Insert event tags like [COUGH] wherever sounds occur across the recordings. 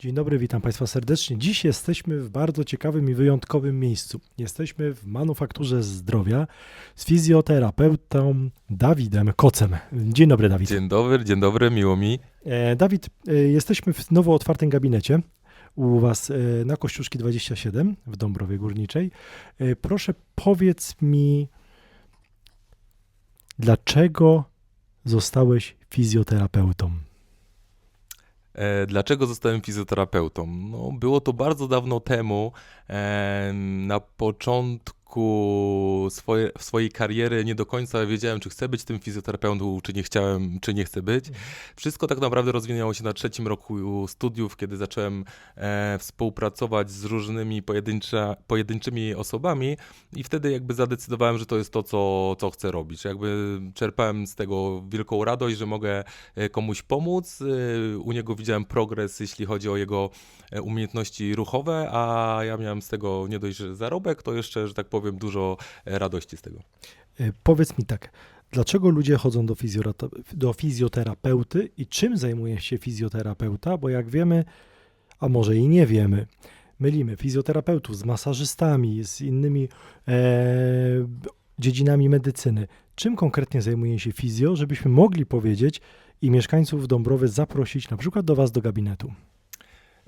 Dzień dobry, witam Państwa serdecznie. Dziś jesteśmy w bardzo ciekawym i wyjątkowym miejscu. Jesteśmy w Manufakturze Zdrowia z fizjoterapeutą Dawidem Kocem. Dzień dobry, Dawid. Dzień dobry, dzień dobry, miło mi. E, Dawid, e, jesteśmy w nowo otwartym gabinecie u Was e, na Kościuszki 27 w Dąbrowie Górniczej. E, Proszę powiedz mi, dlaczego zostałeś fizjoterapeutą? E, dlaczego zostałem fizjoterapeutą? No, było to bardzo dawno temu. E, na początku swoje, swojej kariery nie do końca wiedziałem, czy chcę być tym fizjoterapeutą, czy nie chciałem, czy nie chcę być. Wszystko tak naprawdę rozwinęło się na trzecim roku studiów, kiedy zacząłem e, współpracować z różnymi pojedynczymi osobami i wtedy jakby zadecydowałem, że to jest to, co, co chcę robić. Jakby czerpałem z tego wielką radość, że mogę e, komuś pomóc. E, U niego widziałem progres, jeśli chodzi o jego e, umiejętności ruchowe, a ja miałem z tego nie dość, że zarobek, to jeszcze, że tak powiem, dużo e, radości z tego. E, Powiedz mi tak, dlaczego ludzie chodzą do, do fizjoterapeuty i czym zajmuje się fizjoterapeuta? Bo jak wiemy, a może i nie wiemy, mylimy fizjoterapeutów z masażystami, z innymi e, dziedzinami medycyny. Czym konkretnie zajmuje się fizjo, żebyśmy mogli powiedzieć i mieszkańców Dąbrowy zaprosić na przykład do Was do gabinetu?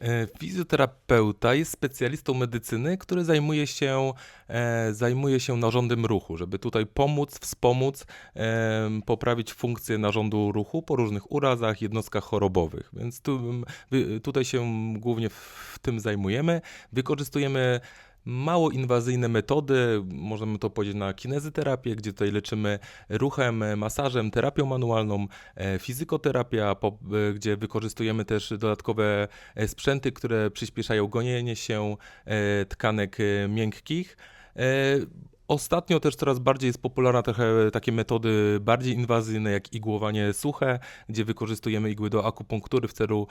E, Fizjoterapeuta jest specjalistą medycyny, który zajmuje się, e, zajmuje się narządem ruchu, żeby tutaj pomóc, wspomóc, e, poprawić funkcję narządu ruchu po różnych urazach, jednostkach chorobowych. Więc tu, tutaj się głównie w tym zajmujemy. Wykorzystujemy mało inwazyjne metody, możemy to powiedzieć na kinezyterapię, gdzie tutaj leczymy ruchem, masażem, terapią manualną, e, fizykoterapia, e, gdzie wykorzystujemy też dodatkowe e, sprzęty, które przyspieszają gonienie się tkanek miękkich. Ostatnio też coraz bardziej jest popularna trochę takie metody bardziej inwazyjne, jak igłowanie suche, gdzie wykorzystujemy igły do akupunktury w celu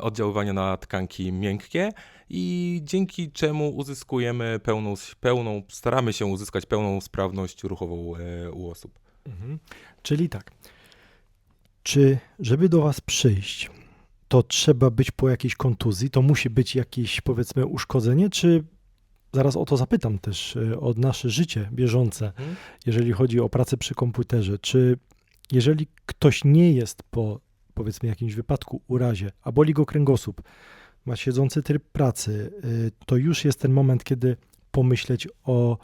oddziaływania na tkanki miękkie i dzięki czemu uzyskujemy pełną, pełną, staramy się uzyskać pełną sprawność ruchową e, u osób. Mhm. Czyli tak, czy żeby do Was przyjść, to trzeba być po jakiejś kontuzji, to musi być jakieś powiedzmy uszkodzenie, czy zaraz o to zapytam też e, o nasze życie bieżące, jeżeli chodzi o pracę przy komputerze, czy jeżeli ktoś nie jest po powiedzmy jakimś wypadku, urazie, a boli go kręgosłup, ma siedzący tryb pracy, y, to już jest ten moment, kiedy pomyśleć o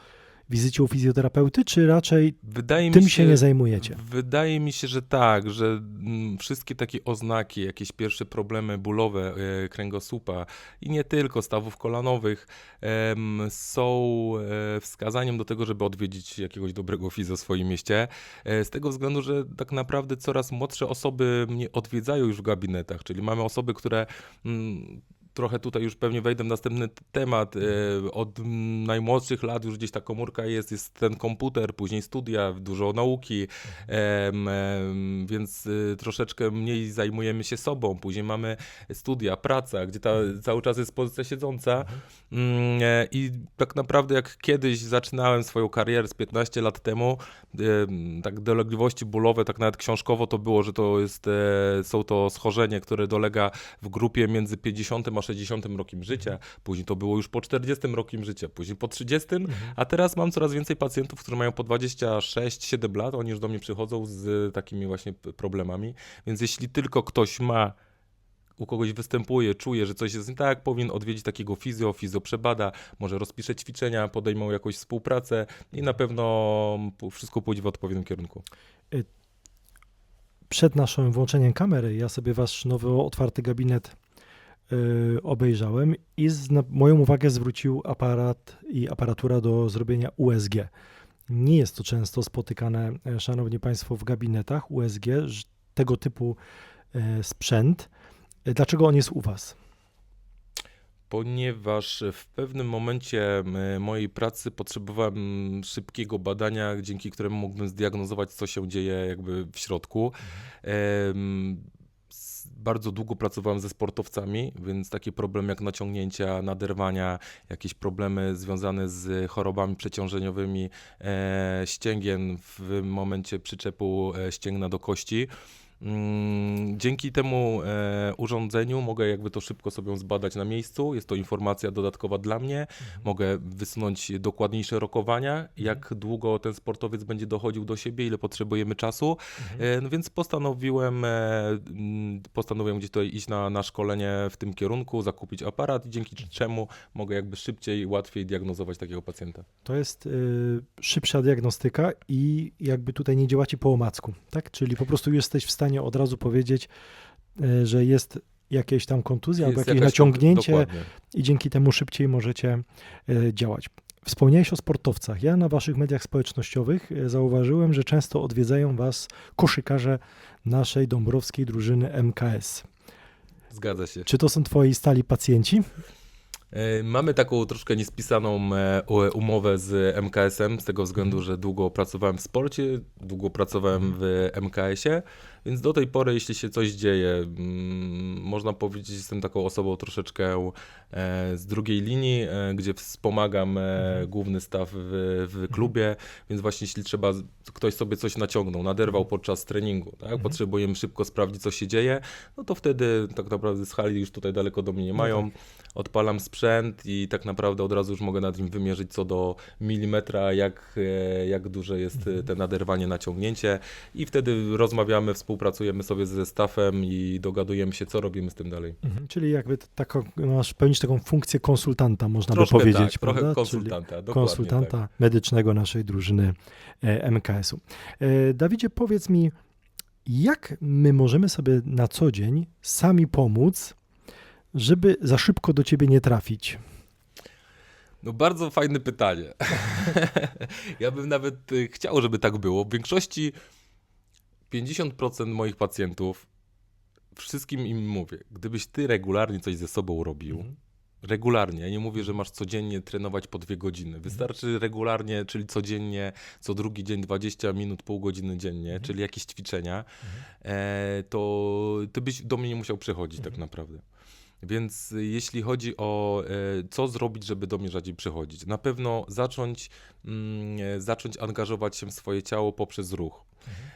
wizycie u fizjoterapeuty, czy raczej Wydaje tym mi się nie zajmujecie? Wydaje mi się, że tak, że mm, wszystkie takie oznaki, jakieś pierwsze problemy bólowe e, kręgosłupa i nie tylko stawów kolanowych są e, wskazaniem do tego, żeby odwiedzić jakiegoś dobrego fizjo w swoim mieście. E, z tego względu, że tak naprawdę coraz młodsze osoby mnie odwiedzają już w gabinetach, czyli mamy osoby, które mm, trochę tutaj już pewnie wejdę w następny temat. E, Od najmłodszych lat już gdzieś ta komórka jest, jest ten komputer, później studia, dużo nauki, więc y, troszeczkę mniej zajmujemy się sobą. Później mamy studia, praca, gdzie ta cały czas jest pozycja siedząca. Mm, e, I tak naprawdę jak kiedyś zaczynałem swoją karierę z 15 lat temu, em, tak dolegliwości bólowe, tak nawet książkowo to było, że to jest, e, są to schorzenie, które dolega w grupie między 50 a 60 rokiem życia, później to było już po 40 rokiem życia, później po 30, a teraz mam coraz więcej pacjentów, którzy mają po 26-7 lat, oni już do mnie przychodzą z takimi właśnie problemami, więc jeśli tylko ktoś ma u kogoś występuje, czuje, że coś jest nie tak, powinien odwiedzić takiego fizjo, fizjo przebada, może rozpisze ćwiczenia, podejmą jakąś współpracę i na pewno wszystko pójdzie w odpowiednim kierunku. Przed naszym włączeniem kamery ja sobie wasz nowy otwarty gabinet y, obejrzałem i z, na moją uwagę zwrócił aparat i aparatura do zrobienia USG. Nie jest to często spotykane, e, szanowni państwo, w gabinetach USG, tego typu e, sprzęt. E, Dlaczego on jest u was? Ponieważ w pewnym momencie mojej pracy potrzebowałem szybkiego badania, dzięki któremu mógłbym zdiagnozować, co się dzieje jakby w środku. S- Bardzo długo pracowałem ze sportowcami, więc takie problemy jak naciągnięcia, naderwania, jakieś problemy związane z chorobami przeciążeniowymi e, ścięgien w momencie przyczepu e, ścięgna do kości. Mm, Dzięki temu e, urządzeniu mogę jakby to szybko sobie zbadać na miejscu. Jest to informacja dodatkowa dla mnie. Mogę wysunąć dokładniejsze rokowania, jak długo ten sportowiec będzie dochodził do siebie, ile potrzebujemy czasu. E, No więc postanowiłem, e, mm, postanowiłem gdzieś tutaj iść na, na szkolenie w tym kierunku, zakupić aparat, dzięki czemu mogę jakby szybciej, łatwiej diagnozować takiego pacjenta. To jest y, szybsza diagnostyka i jakby tutaj nie działacie po omacku, tak? Czyli po prostu jesteś w stanie od razu powiedzieć, y, że jest jakieś tam kontuzja albo Jest jakieś jakaś- naciągnięcie Dokładnie. i dzięki temu szybciej możecie y, działać. Wspomniałeś o sportowcach. Ja na waszych mediach społecznościowych y, zauważyłem, że często odwiedzają was koszykarze naszej dąbrowskiej drużyny MKS. Zgadza się. Czy to są twoi stali pacjenci? E, Mamy taką troszkę niespisaną e, umowę z MKS-em, z tego względu, że długo pracowałem w sporcie, długo pracowałem w MKS-ie, więc do tej pory, jeśli się coś dzieje, mm, można powiedzieć, jestem taką osobą troszeczkę e, z drugiej linii, e, gdzie wspomagam e, główny staw w, w klubie, więc właśnie jeśli trzeba, ktoś sobie coś naciągnął, naderwał podczas treningu, tak? potrzebujemy szybko sprawdzić, co się dzieje, no to wtedy tak naprawdę z hali już tutaj daleko do mnie nie No mają. Odpalam sprzęt i tak naprawdę od razu już mogę nad nim wymierzyć co do milimetra, jak, jak duże jest Mhm. te naderwanie, naciągnięcie. I wtedy rozmawiamy, współpracujemy sobie ze staffem i dogadujemy się, co robimy z tym dalej. Mhm, Czyli jakby t- taką, masz pełnić taką funkcję konsultanta, można Troszkę by powiedzieć. tak, trochę konsultanta, Czyli konsultanta tak. medycznego naszej drużyny e, MKS-u. E, Dawidzie, powiedz mi, jak my możemy sobie na co dzień sami pomóc, żeby za szybko do ciebie nie trafić? No bardzo fajne pytanie. [LAUGHS] ja bym nawet y, chciał, żeby tak było. W większości 50% moich pacjentów, wszystkim im mówię, gdybyś ty regularnie coś ze sobą robił, Mhm. regularnie, ja nie mówię, że masz codziennie trenować po dwie godziny, wystarczy regularnie, czyli codziennie, co drugi dzień 20 minut, pół godziny dziennie, czyli jakieś ćwiczenia, e, to ty byś do mnie nie musiał przychodzić tak naprawdę. Więc y, jeśli chodzi o e, co zrobić, żeby do mnie rzadziej przychodzić, na pewno zacząć, mm, e, zacząć angażować się w swoje ciało poprzez ruch.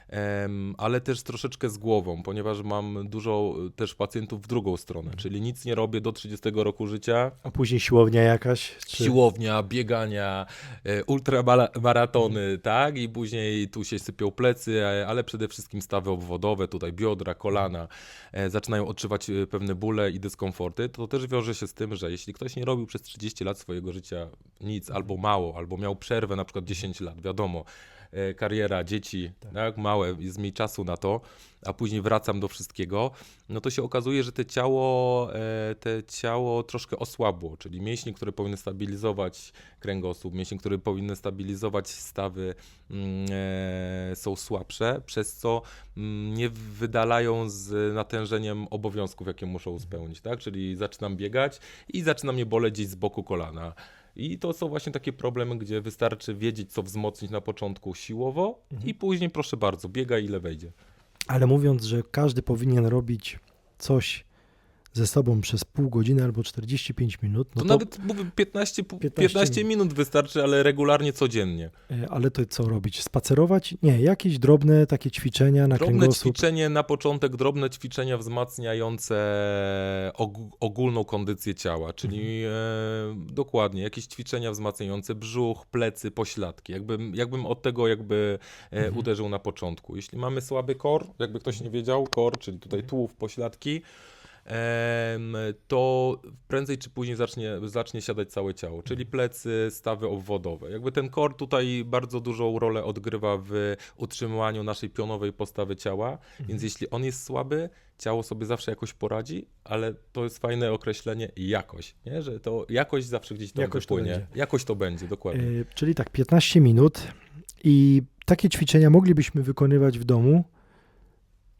Em, ale też troszeczkę z głową, ponieważ mam dużo y, też pacjentów w drugą stronę, czyli nic nie robię do 30 roku życia. A później siłownia jakaś? Czy... Siłownia, biegania, e, ultramaratony, tak? I później tu się sypią plecy, e, ale przede wszystkim stawy obwodowe, tutaj biodra, kolana, e, zaczynają odczuwać e, pewne bóle i dyskomforty. To też wiąże się z tym, że jeśli ktoś nie robił przez 30 lat swojego życia nic, albo mało, albo miał przerwę na przykład 10 lat, wiadomo, e, kariera, dzieci, tak. małe, jest mniej czasu na to, a później wracam do wszystkiego, no to się okazuje, że te ciało, e, te ciało troszkę osłabło, czyli mięśnie, które powinny stabilizować kręgosłup, mięśnie, które powinny stabilizować stawy, mm, e, są słabsze, przez co mm, nie wydalają z natężeniem obowiązków, jakie muszą spełnić, tak? Czyli zaczynam biegać i zaczyna mnie boleć gdzieś z boku kolana. I to są właśnie takie problemy, gdzie wystarczy wiedzieć, co wzmocnić na początku siłowo i później, proszę bardzo, biegaj ile wejdzie. Ale mówiąc, że każdy powinien robić coś ze sobą przez pół godziny albo 45 minut, no to, to, nawet mówię 15, pu- 15 15 minut wystarczy, ale regularnie codziennie. e, ale to co robić? Spacerować? Nie, jakieś drobne takie ćwiczenia na Drobne kręgosłup. ćwiczenie na początek, drobne ćwiczenia wzmacniające og- ogólną kondycję ciała, czyli Mhm. e, dokładnie jakieś ćwiczenia wzmacniające brzuch, plecy, pośladki. Jakbym, jakbym od tego jakby e, Mhm. uderzył na początku. Jeśli mamy słaby kor, jakby ktoś nie wiedział, kor, czyli tutaj Mhm. tułów, pośladki, to prędzej czy później zacznie, zacznie siadać całe ciało, Mhm. czyli plecy, stawy obwodowe. Jakby ten kor tutaj bardzo dużą rolę odgrywa w utrzymywaniu naszej pionowej postawy ciała, Mhm. więc jeśli on jest słaby, ciało sobie zawsze jakoś poradzi, ale to jest fajne określenie jakoś, nie? że to jakoś zawsze gdzieś tam Jakoś to wypłynie. będzie. Jakoś to będzie, dokładnie. E, czyli tak, 15 minut i takie ćwiczenia moglibyśmy wykonywać w domu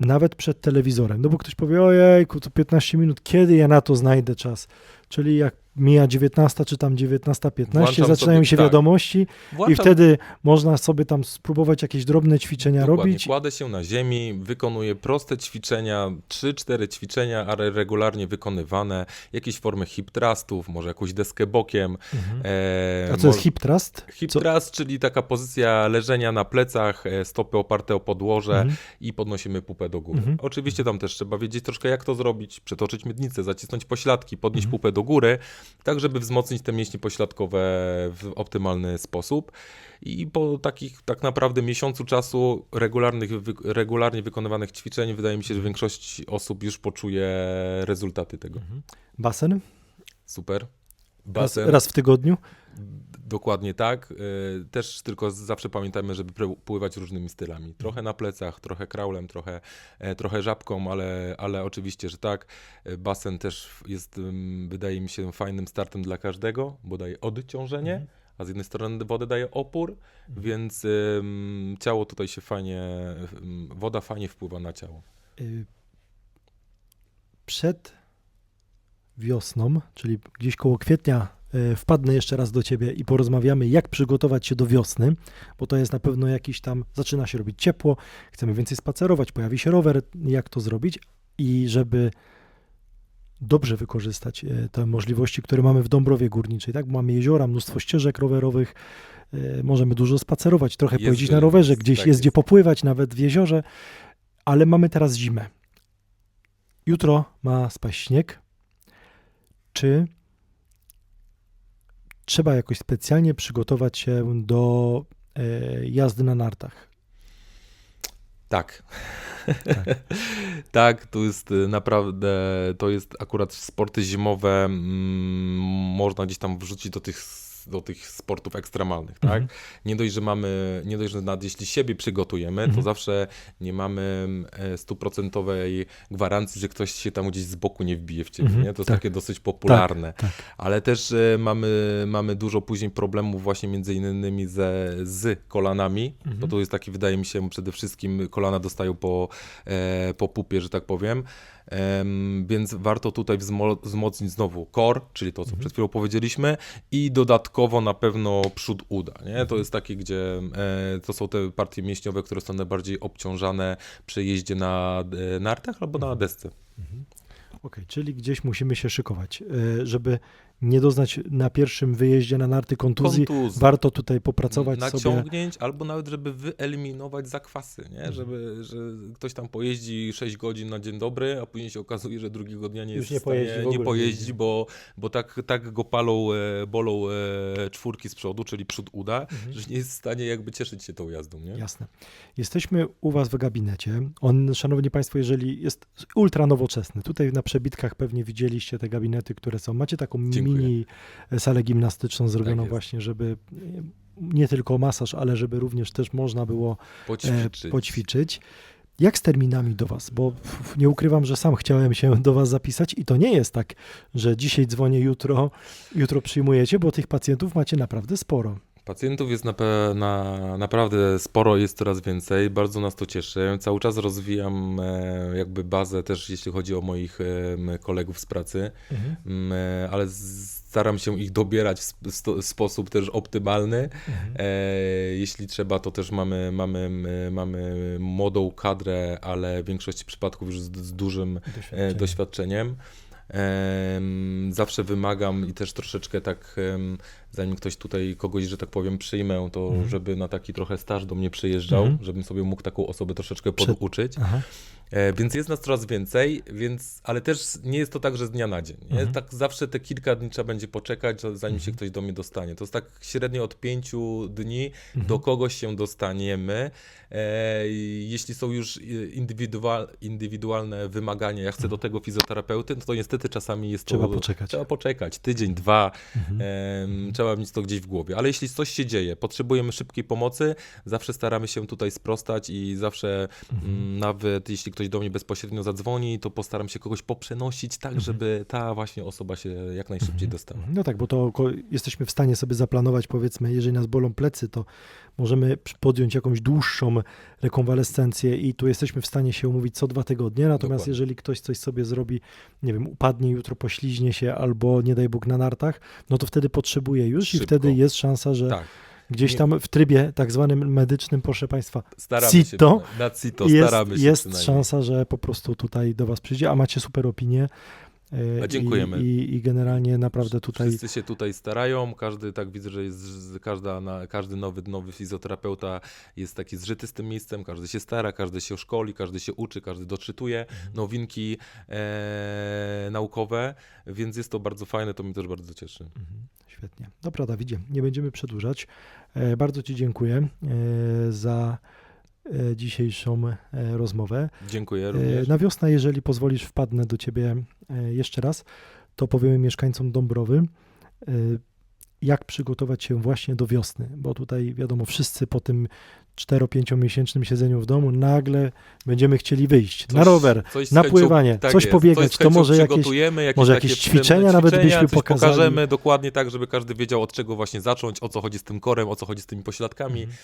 nawet przed telewizorem. No bo ktoś powie, ojejku, to 15 minut, kiedy ja na to znajdę czas? Czyli jak mija 19 czy tam 19.15, Włączam zaczynają sobie- się tak. wiadomości i Włączam wtedy można sobie tam spróbować jakieś drobne ćwiczenia Dokładnie. robić. Kładę się na ziemi, wykonuję proste ćwiczenia, 3-4 ćwiczenia, ale regularnie wykonywane, jakieś formy hip thrustów, może jakąś deskę bokiem. Mhm. E, A co jest hip thrust? Hip Co- thrust, czyli taka pozycja leżenia na plecach, e, stopy oparte o podłoże Mhm. i podnosimy pupę do góry. Mhm. Oczywiście tam też trzeba wiedzieć troszkę jak to zrobić, przetoczyć miednicę, zacisnąć pośladki, podnieść Mhm. pupę do góry, tak żeby wzmocnić te mięśnie pośladkowe w optymalny sposób. I po takich tak naprawdę miesiącu czasu regularnych, regularnie wykonywanych ćwiczeń, wydaje mi się, że większość osób już poczuje rezultaty tego. Mhm. Basen? Super. Raz, Basen. raz w tygodniu? Dokładnie tak. Y, Też tylko zawsze pamiętajmy, żeby pływać różnymi stylami. Trochę na plecach, trochę kraulem, trochę, e, trochę żabką, ale, ale oczywiście, że tak. Y, Basen też jest, wydaje mi się, fajnym startem dla każdego, bo daje odciążenie, Mhm. a z jednej strony wodę daje opór, więc ym, ciało tutaj się fajnie, ym, woda fajnie wpływa na ciało. Y, Przed wiosną, czyli gdzieś koło kwietnia, wpadnę jeszcze raz do ciebie i porozmawiamy, jak przygotować się do wiosny, bo to jest na pewno jakiś tam, zaczyna się robić ciepło, chcemy więcej spacerować, pojawi się rower, jak to zrobić i żeby dobrze wykorzystać y, te możliwości, które mamy w Dąbrowie Górniczej, tak? Bo mamy jeziora, mnóstwo ścieżek rowerowych, y, możemy dużo spacerować, trochę Jest pojeździć gdzie- na rowerze, gdzieś tak jest gdzie jest. popływać, nawet w jeziorze, ale mamy teraz zimę. Jutro ma spaść śnieg. Czy trzeba jakoś specjalnie przygotować się do e, jazdy na nartach? Tak. Tak. [LAUGHS] tak, to jest y, naprawdę, to jest akurat sporty zimowe, mm, można gdzieś tam wrzucić do tych, do tych sportów ekstremalnych, tak? Mhm. Nie dość, że mamy, nie dość, że nawet jeśli siebie przygotujemy, to Mhm. zawsze nie mamy e, stuprocentowej gwarancji, że ktoś się tam gdzieś z boku nie wbije w ciebie, Mhm, nie? To jest tak. takie dosyć popularne. tak. Ale też e, mamy, mamy dużo później problemów właśnie między innymi ze, z kolanami, Mhm. bo to jest taki, wydaje mi się, przede wszystkim kolana dostają po, e, po pupie, że tak powiem. Więc warto tutaj wzmo- wzmocnić znowu core, czyli to, co Mhm. przed chwilą powiedzieliśmy, i dodatkowo na pewno przód uda. Nie? Mhm. To jest takie, gdzie e, to są te partie mięśniowe, które są najbardziej obciążane przy jeździe na e, nartach albo Mhm. na desce. Okej, czyli gdzieś musimy się szykować, e, żeby nie doznać na pierwszym wyjeździe na narty kontuzji. Kontuzji. Warto tutaj popracować sobie. naciągnięć, albo nawet, żeby wyeliminować zakwasy, nie? Mhm. Żeby, że ktoś tam pojeździ 6 godzin na dzień dobry, a później się okazuje, że drugiego dnia nie Już jest nie w stanie, pojeździ w nie pojeździ, bo, bo tak, tak go palą, e, bolą e, czwórki z przodu, czyli przód uda, Mhm. że nie jest w stanie jakby cieszyć się tą jazdą, nie? Jasne. Jesteśmy u Was w gabinecie. On, szanowni Państwo, jeżeli jest ultra nowoczesny, tutaj na przebitkach pewnie widzieliście te gabinety, które są. Macie taką Dziękuję. Mini salę gimnastyczną zrobioną jest. właśnie, żeby nie tylko masaż, ale żeby również też można było e, Poćwiczyć. poćwiczyć. Jak z terminami do Was? Bo nie ukrywam, że sam chciałem się do Was zapisać i to nie jest tak, że dzisiaj dzwonię, jutro, jutro przyjmujecie, bo tych pacjentów macie naprawdę sporo. Pacjentów jest nape- na, naprawdę sporo, jest coraz więcej, bardzo nas to cieszy. Cały czas rozwijam e, jakby bazę też, jeśli chodzi o moich e, kolegów z pracy. Mm, e, ale staram się ich dobierać w sto- sposób też optymalny. E, jeśli trzeba, to też mamy, mamy, mamy młodą kadrę, ale w większości przypadków już z, z dużym e, Doświadczenie. doświadczeniem. Zawsze wymagam i też troszeczkę tak, zanim ktoś tutaj kogoś, że tak powiem, przyjmę, to Mhm. żeby na taki trochę staż do mnie przyjeżdżał, Mhm. żebym sobie mógł taką osobę troszeczkę poduczyć. Aha. E, więc jest nas coraz więcej, więc, ale też nie jest to tak, że z dnia na dzień. Mhm. Tak zawsze te kilka dni trzeba będzie poczekać, zanim się Mhm. ktoś do mnie dostanie. To jest tak średnio od pięciu dni Mhm. do kogoś się dostaniemy. E, jeśli są już indywidual, indywidualne wymagania, ja chcę do tego fizjoterapeuty, no to niestety czasami jest to... Mhm. Trzeba poczekać. Trzeba poczekać, tydzień, dwa, Mhm. Em, trzeba mieć to gdzieś w głowie. Ale jeśli coś się dzieje, potrzebujemy szybkiej pomocy, zawsze staramy się tutaj sprostać i zawsze Mhm. mm, nawet jeśli ktoś do mnie bezpośrednio zadzwoni, to postaram się kogoś poprzenosić tak, Mhm. żeby ta właśnie osoba się jak najszybciej dostała. No tak, bo to jesteśmy w stanie sobie zaplanować, powiedzmy, jeżeli nas bolą plecy, to możemy podjąć jakąś dłuższą rekonwalescencję i tu jesteśmy w stanie się umówić co dwa tygodnie, natomiast Dokładnie. jeżeli ktoś coś sobie zrobi, nie wiem, upadnie jutro, pośliźnie się albo nie daj Bóg na nartach, no to wtedy potrzebuje już Szybko. i wtedy jest szansa, że Tak, gdzieś tam w trybie tak zwanym medycznym, proszę Państwa, staramy Cito się. Na Cito jest, staramy się jest szansa, że po prostu tutaj do Was przyjdzie, a macie super opinię. E, A dziękujemy. I, i, generalnie naprawdę tutaj Wszyscy się tutaj starają, każdy tak widzę, że jest każda, na, każdy nowy, nowy fizjoterapeuta jest taki zżyty z tym miejscem, każdy się stara, każdy się szkoli, każdy się uczy, każdy doczytuje Mhm. nowinki e, naukowe, więc jest to bardzo fajne, to mnie też bardzo cieszy. Mhm, Świetnie. Dobra, Dawidzie, nie będziemy przedłużać. E, Bardzo Ci dziękuję e, za dzisiejszą e, rozmowę. Dziękuję E, również. Na wiosnę, jeżeli pozwolisz, wpadnę do Ciebie e, jeszcze raz, to powiemy mieszkańcom Dąbrowy, e, jak przygotować się właśnie do wiosny, bo tutaj wiadomo, wszyscy po tym 4-5 miesięcznym siedzeniu w domu nagle będziemy chcieli wyjść na Coś- rower, coś na pływanie, tak coś jest, pobiegać, z to może jakieś jakieś może jakieś ćwiczenia nawet byśmy coś pokazali. pokażemy dokładnie tak, żeby każdy wiedział od czego właśnie zacząć, o co chodzi z tym korem, o co chodzi z tymi pośladkami. Mhm.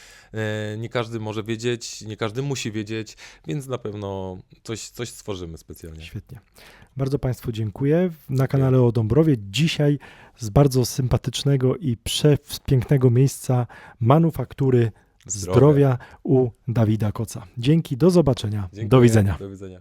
E, nie każdy może wiedzieć, nie każdy musi wiedzieć, więc na pewno coś, coś stworzymy specjalnie. Świetnie. Bardzo Państwu dziękuję. Na kanale o Dąbrowie dzisiaj z bardzo sympatycznego i przepięknego miejsca manufaktury zdrowia u Dawida Koca. Dzięki, do zobaczenia. Dziękuję, Do widzenia. Do widzenia.